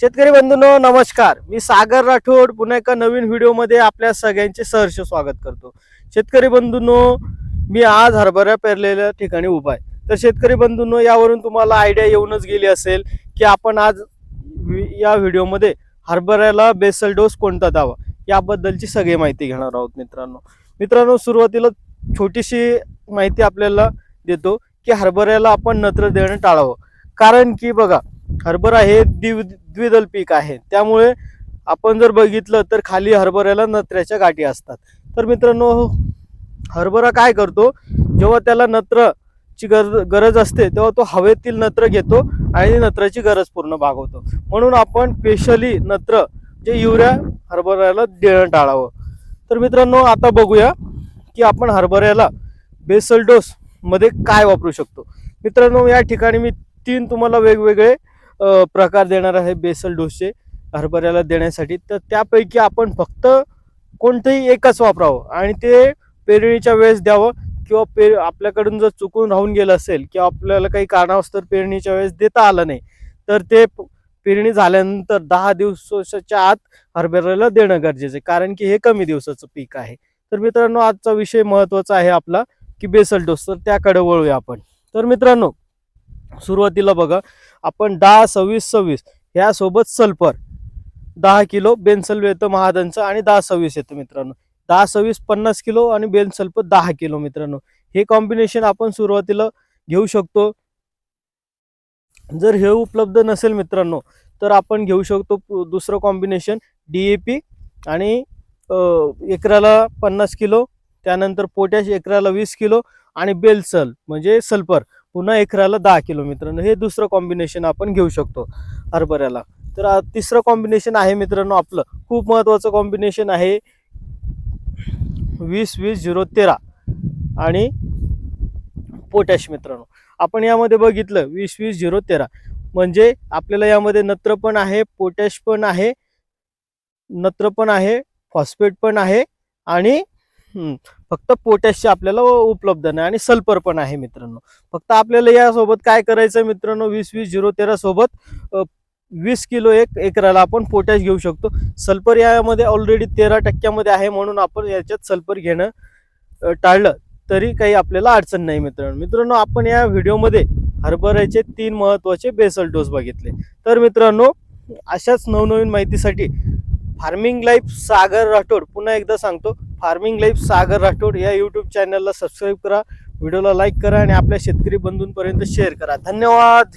शेतकरी बंधूंनो नमस्कार. मी सागर राठोड पुन्हा एका नवीन व्हिडिओमध्ये आपल्या सगळ्यांचे सहर्ष स्वागत करतो. शेतकरी बंधूंनो मी आज हरभरा पेरलेल्या ठिकाणी उभा आहे. तर शेतकरी बंधूंनो यावरून तुम्हाला आयडिया येऊनच गेली असेल की आपण आज या व्हिडिओमध्ये हरभऱ्याला बेसल डोस कोणता द्यावा याबद्दलची सगळी माहिती घेणार आहोत मित्रांनो. मित्रांनो सुरुवातीला छोटीशी माहिती आपल्याला देतो की हरभऱ्याला आपण नत्र देणं टाळावं. कारण की बघा हरभरा हे द्विद द्विदल पीक आहे. त्यामुळे आपण जर बघितलं तर खाली हरभऱ्याला नत्र्याच्या गाठी असतात. तर मित्रांनो हरभरा काय करतो? जेव्हा त्याला नत्रची गरज गरज असते तेव्हा तो हवेतील नत्र घेतो आणि नत्राची गरज पूर्ण भागवतो. म्हणून आपण स्पेशली नत्र जे युरिया हरभऱ्याला देणं टाळावं. तर मित्रांनो आता बघूया की आपण हरभऱ्याला बेसल डोस मध्ये काय वापरू शकतो. मित्रांनो या ठिकाणी मी तीन तुम्हाला वेगवेगळे प्रकार देणार आहे बेसल डोसचे हरभऱ्याला देण्यासाठी. तर त्यापैकी आपण फक्त कोणतंही एकच वापरावं आणि ते पेरणीच्या वेळेस द्यावं किंवा पे आपल्याकडून जर चुकून राहून गेलं असेल किंवा आपल्याला काही कारणास्तव पेरणीच्या वेळेस देता आलं नाही तर ते पेरणी झाल्यानंतर दहा दिवसाच्या आत हरभऱ्याला देणं गरजेचं आहे. कारण की हे कमी दिवसाचं पीक आहे. तर मित्रांनो आजचा विषय महत्त्वाचा आहे आपला की बेसल डोस. तर त्याकडे वळूया आपण. तर मित्रांनो सुरुवातीला बघा आपण दहा सव्वीस सव्वीस ह्यासोबत सल्फर. दहा किलो बेनसल येतं महादनचं आणि दहा सव्वीस येतं मित्रांनो. दहा सव्वीस पन्नास किलो आणि बेनसल्फ दहा किलो मित्रांनो. हे कॉम्बिनेशन आपण सुरुवातीला घेऊ शकतो. जर हे उपलब्ध नसेल मित्रांनो तर आपण घेऊ शकतो दुसरं कॉम्बिनेशन डी ए पी आणि एकराला पन्नास किलो त्यानंतर पोटॅश एकराला वीस किलो आणि बेलसल म्हणजे सल्फर. पुन्हा एकराला दहा किलो हे दुसरं कॉम्बिनेशन आपण घेऊ शकतो हरभऱ्याला. तर तिसरं कॉम्बिनेशन आहे मित्रांनो आपलं. खूप महत्त्वाचं कॉम्बिनेशन आहे वीस वीस झिरो तेरा. आणि पोटॅश मित्रांनो. आपण यामध्ये बघितलं वीस वीस झिरो तेरा. म्हणजे आपल्याला यामध्ये नत्र पण आहे पोटॅश पण आहे नत्र पण आहे फॉस्फेट पण आहे आणि फक्त पोटॅशची आपल्याला उपलब्ध नाही आणि सल्फर पण आहे मित्रांनो. फक्त आपल्याला यासोबत काय करायचं मित्रांनो? वीस वीस झिरो तेरा सोबत वीस किलो एक एकराला आपण पोटॅश घेऊ शकतो. सल्फर यामध्ये ऑलरेडी तेरा टक्क्यामध्ये आहे म्हणून आपण याच्यात सल्फर घेणं टाळलं तरी काही आपल्याला अडचण नाही मित्रांनो. मित्रांनो आपण या व्हिडिओमध्ये हरभऱ्याचे तीन महत्त्वाचे बेसल डोस बघितले. तर मित्रांनो अशाच नवनवीन माहितीसाठी फार्मिंग लाईफ सागर राठोड पुन्हा एकदा सांगतो. फार्मिंग लाईफ सागर राठोड या यूट्यूब चॅनलला सबस्क्राईब करा. व्हिडिओला लाईक करा आणि आपल्या शेतकरी बंधूंपर्यंत शेअर करा. धन्यवाद!